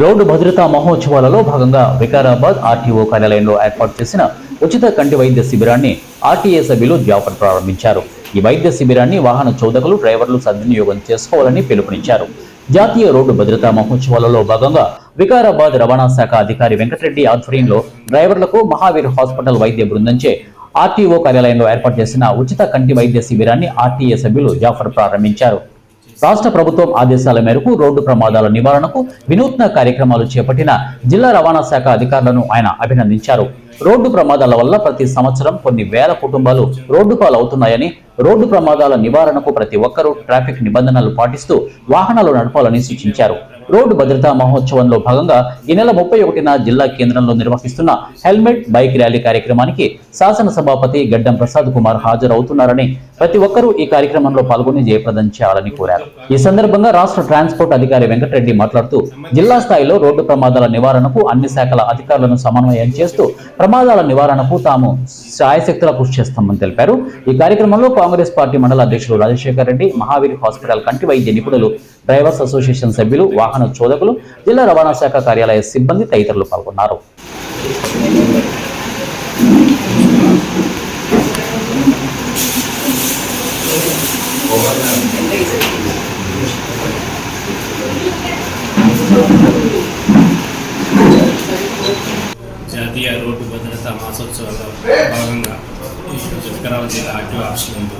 Road భద్రతా మహోత్సవాలలో భాగంగా Vikarabad RTO కార్యాలయంలో ఏర్పాటు చేసిన ఉచిత కంటి వైద్య శిబిరాన్ని ఆర్టీఏ సభ్యులు జాఫర్ ప్రారంభించారు. ఈ వైద్య శిబిరాన్ని వాహన చోదకులు డ్రైవర్లు సద్వినియోగం చేసుకోవాలని పిలుపునిచ్చారు. జాతీయ రోడ్డు భద్రతా మహోత్సవాలలో భాగంగా వికారాబాద్ రవాణా శాఖ అధికారి వెంకటరెడ్డి ఆధ్వర్యంలో డ్రైవర్లకు మహావీర్ హాస్పిటల్ వైద్య బృందంచే ఆర్టీఓ కార్యాలయంలో ఏర్పాటు చేసిన ఉచిత కంటి వైద్య శిబిరాన్ని ఆర్టీఏ సభ్యులు జాఫర్ ప్రారంభించారు. రాష్ట్ర ప్రభుత్వం ఆదేశాల మేరకు రోడ్డు ప్రమాదాల నివారణకు వినూత్న కార్యక్రమాలు చేపట్టిన జిల్లా రవాణా శాఖ అధికారులను ఆయన అభినందించారు. రోడ్డు ప్రమాదాల వల్ల ప్రతి సంవత్సరం కొన్ని వేల కుటుంబాలు రోడ్డు పాలవుతున్నాయని రోడ్డు ప్రమాదాల నివారణకు ప్రతి ఒక్కరూ ట్రాఫిక్ నిబంధనలు పాటిస్తూ వాహనాలు నడపాలని సూచించారు. రోడ్డు భద్రతా మహోత్సవంలో భాగంగా ఈ నెల ముప్పై ఒకటిన జిల్లా కేంద్రంలో నిర్వహిస్తున్న హెల్మెట్ బైక్ ర్యాలీ కార్యక్రమానికి శాసన సభాపతి గడ్డం ప్రసాద్ కుమార్ హాజరవుతున్నారని ప్రతి ఒక్కరూ ఈ కార్యక్రమంలో పాల్గొని జయప్రదం చేయాలని కోరారు. ఈ సందర్భంగా రాష్ట్ర ట్రాన్స్పోర్ట్ అధికారి వెంకటరెడ్డి మాట్లాడుతూ జిల్లా స్థాయిలో రోడ్డు ప్రమాదాల నివారణకు అన్ని శాఖల అధికారులను సమన్వయం చేస్తూ ప్రమాదాల నివారణకు తాము సాయశక్తుల కృషి చేస్తామని తెలిపారు. ఈ కార్యక్రమంలో కాంగ్రెస్ పార్టీ మండల అధ్యక్షులు రాజశేఖర్ రెడ్డి మహావీర్ హాస్పిటల్ కంటి వైద్య నిపుణులు డ్రైవర్స్ అసోసియేషన్ సభ్యులు వాహన వాహన చోదకులు జిల్లా రవాణా శాఖ కార్యాలయ సిబ్బంది తదితరులు పాల్గొన్నారు. జాతీయ రోడ్డు భద్రతా మాసోత్సవాల్లో భాగంగా ఈరోజు వికారాబాద్ జిల్లా ఆర్టీఓ ఆఫీస్ ముందు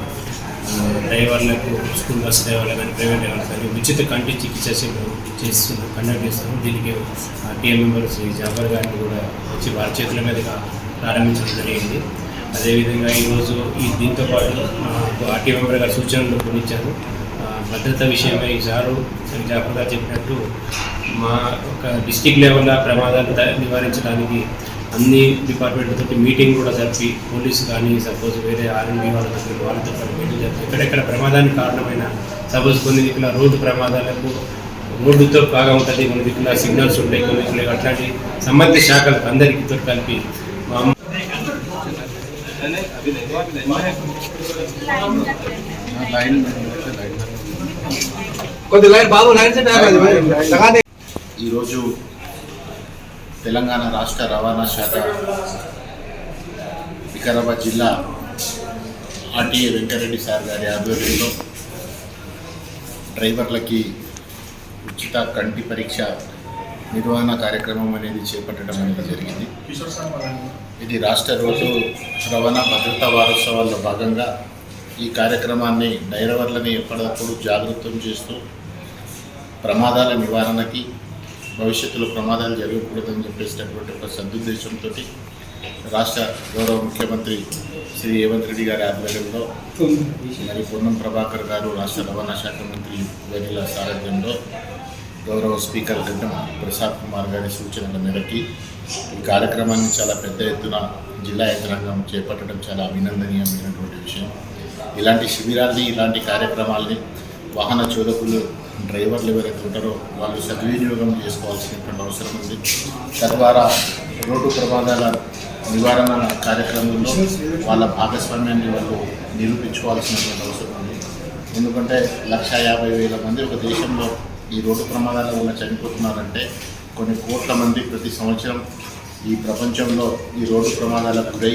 డ్రైవర్లకు స్కూల్ బస్ డ్రైవర్లు కానీ ప్రైవేట్ డ్రైవర్లు కానీ ఉచిత కంటి చికిత్స చేస్తున్నాం కండక్ట్ చేస్తున్నాం దీనికి టీఎం మెంబర్ శ్రీ జాఫర్ గారిని కూడా వచ్చి వారి చేతుల మీదుగా ప్రారంభించడం జరిగింది. అదేవిధంగా ఈరోజు ఈ దీంతో పాటు ఆర్టీ మెంబర్ గారి సూచనలు పొందించారు భద్రత విషయమై సారు శ్రీ జాఫర్ గారు చెప్పినట్టు మా ఒక డిస్టిక్ లెవెల్లో ప్రమాదాలు నివారించడానికి అన్ని డిపార్ట్మెంట్ తోటి మీటింగ్ కూడా జరిపి పోలీసు కానీ సపోజ్ వేరే ఆర్ఎండి వాళ్ళతో వాళ్ళతో పాటు మీటింగ్ జరిపి ఎక్కడెక్కడ ప్రమాదానికి కారణమైన సపోజ్ కొన్ని దిక్కుల రోడ్డు ప్రమాదాలకు రోడ్డుతో బాగా ఉంటుంది కొన్ని దిక్కుల సిగ్నల్స్ ఉంటాయి కొన్ని దిక్కుల అట్లాంటి సంబంధిత శాఖలకు అందరికీ తో కలిపి కొద్ది లైన్ బాబు లైన్ ఈరోజు తెలంగాణ రాష్ట్ర రవాణా శాఖ వికారాబాద్ జిల్లా ఆర్టీఏ వెంకటరెడ్డి సార్ గారి ఆధ్వర్యంలో డ్రైవర్లకి ఉచిత కంటి పరీక్ష నిర్వహణ కార్యక్రమం అనేది చేపట్టడం అనేది జరిగింది. ఇది రాష్ట్ర రోడ్డు రవాణా భద్రతా వారోత్సవాల్లో భాగంగా ఈ కార్యక్రమాన్ని డ్రైవర్లని ఎప్పటికప్పుడు జాగృతం చేస్తూ ప్రమాదాల నివారణకి భవిష్యత్తులో ప్రమాదాలు జరగకూడదని చెప్పేసినటువంటి ఒక సదుద్దేశంతో రాష్ట్ర గౌరవ ముఖ్యమంత్రి శ్రీ రేవంత్ రెడ్డి గారి ఆధ్వర్యంలో మరి పొన్నం ప్రభాకర్ గారు రాష్ట్ర రవాణా శాఖ మంత్రి వెనిల సారథ్యంలో గౌరవ స్పీకర్ గడ్డం ప్రసాద్ కుమార్ గారి సూచనల మేరకి ఈ కార్యక్రమాన్ని చాలా పెద్ద ఎత్తున జిల్లా యంత్రాంగం చేపట్టడం చాలా అభినందనీయమైనటువంటి విషయం. ఇలాంటి శిబిరాల్ని ఇలాంటి కార్యక్రమాల్ని వాహన చోదకులు డ్రైవర్లు ఎవరైతే ఉంటారో వాళ్ళు సద్వినియోగం చేసుకోవాల్సినటువంటి అవసరం ఉంది. తద్వారా రోడ్డు ప్రమాదాల నివారణ కార్యక్రమంలో వాళ్ళ భాగస్వామ్యాన్ని వాళ్ళు నిరూపించుకోవాల్సినటువంటి అవసరం ఉంది. ఎందుకంటే లక్ష యాభై వేల మంది ఒక దేశంలో ఈ రోడ్డు ప్రమాదాల వల్ల చనిపోతున్నారంటే కొన్ని కోట్ల మంది ప్రతి సంవత్సరం ఈ ప్రపంచంలో ఈ రోడ్డు ప్రమాదాలకు గురై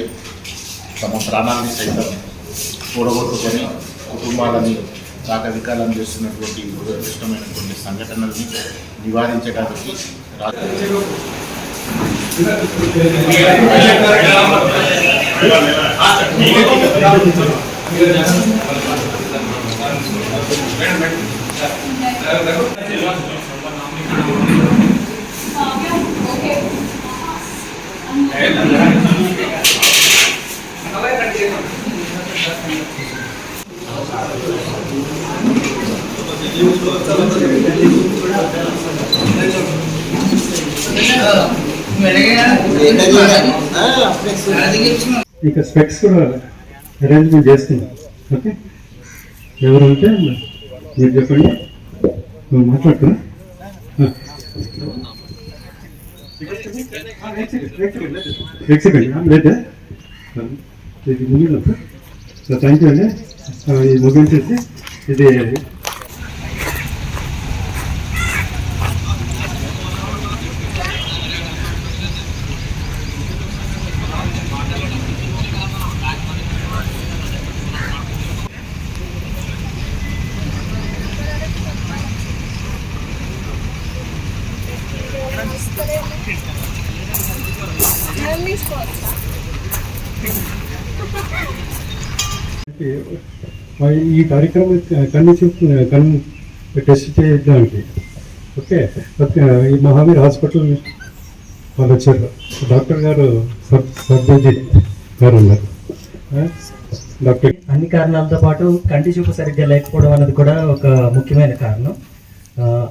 తమ ప్రాణాన్ని సైతం కూడగొట్టుకొని కుటుంబాలని రాకవికాలం చేస్తున్నటువంటి దురదృష్టమైనటువంటి సంఘటనల్ని నివారించడానికి రా- ఇక స్పెక్స్ కూడా అరేంజ్మెంట్ చేస్తున్నాం. ఓకే? ఎవరు ఉంటే మీరు చెప్పండి. నువ్వు మాట్లాడుతున్నా? లేదా? ఇది ముగిదా థ్యాంక్ యూ అండి. ఈ ఇది ముగించేసి ఇది ఓకే ఆ, ఈ కార్యక్రమం కన్ను చూపు కన్ను టెస్ట్ చేయడానికి. ఓకే? ఓకే ఈ మహావీర్ హాస్పిటల్ వాళ్ళు వచ్చారు డాక్టర్ గారు సబ్ గారు ఉన్నారు. డాక్టర్ అన్ని కారణాలతో పాటు కంటి చూపు సరిగ్గా లేకపోవడం అన్నది కూడా ఒక ముఖ్యమైన కారణం.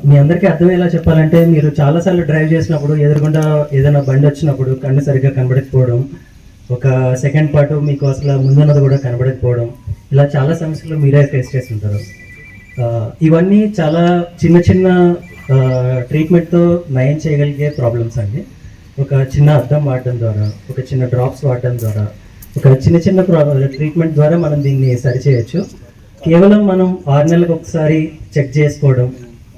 మీ అందరికీ అర్థమయ్యేలా చెప్పాలంటే మీరు చాలాసార్లు డ్రైవ్ చేసినప్పుడు ఎదురుగుండా ఏదైనా బండి వచ్చినప్పుడు కన్ను సరిగ్గా కనబడకపోవడం ఒక సెకండ్ పాటు మీకు అసలు ముందున్నది కూడా కనబడకపోవడం. ఇలా చాలా సమస్యలు మీరే ఫేస్ చేసి ఉంటారు ఇవన్నీ చాలా చిన్న చిన్న ట్రీట్మెంట్తో నయం చేయగలిగే ప్రాబ్లమ్స్ అండి. ఒక చిన్న అద్దం వాడడం ద్వారా ఒక చిన్న డ్రాప్స్ వాడడం ద్వారా ఒక చిన్న చిన్న ట్రీట్మెంట్ ద్వారా మనం దీన్ని సరిచేయచ్చు కేవలం మనం ఆరు నెలలకు ఒకసారి చెక్ చేసుకోవడం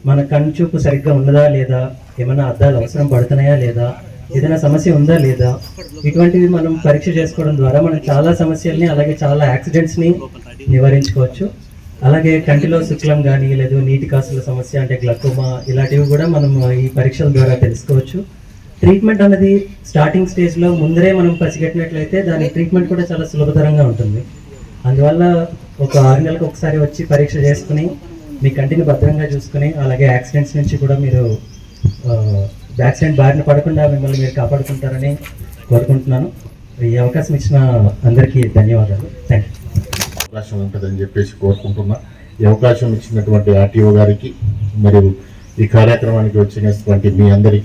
మన కన్ను చూపు సరిగ్గా ఉన్నదా లేదా ఏమైనా అద్దాలు అవసరం పడుతున్నాయా లేదా ఏదైనా సమస్య ఉందా లేదా? ఇటువంటివి మనం పరీక్ష చేసుకోవడం ద్వారా మనం చాలా సమస్యల్ని అలాగే చాలా యాక్సిడెంట్స్ని నివారించుకోవచ్చు. అలాగే కంటిలో శుక్లం కానీ లేదు నీటి కాసుల సమస్య అంటే గ్లకోమా ఇలాంటివి కూడా మనం ఈ పరీక్షల ద్వారా తెలుసుకోవచ్చు. ట్రీట్మెంట్ అనేది స్టార్టింగ్ స్టేజ్లో ముందరే మనం పసిగట్టినట్లయితే దాని ట్రీట్మెంట్ కూడా చాలా సులభతరంగా ఉంటుంది. అందువల్ల ఒక ఆరు నెలలకు ఒకసారి వచ్చి పరీక్ష చేసుకుని మీ కంటిని భద్రంగా చూసుకుని అలాగే యాక్సిడెంట్స్ నుంచి కూడా మీరు యాక్సిడెంట్ బారిన పడకుండా మిమ్మల్ని మీరు కాపాడుకుంటారని కోరుకుంటున్నాను. ఈ అవకాశం ఇచ్చిన అందరికీ ధన్యవాదాలు. థ్యాంక్ యూ అవకాశం ఉంటుందని చెప్పేసి కోరుకుంటున్నా. ఈ అవకాశం ఇచ్చినటువంటి ఆర్టీఓ గారికి మరియు ఈ కార్యక్రమానికి వచ్చినటువంటి మీ అందరికీ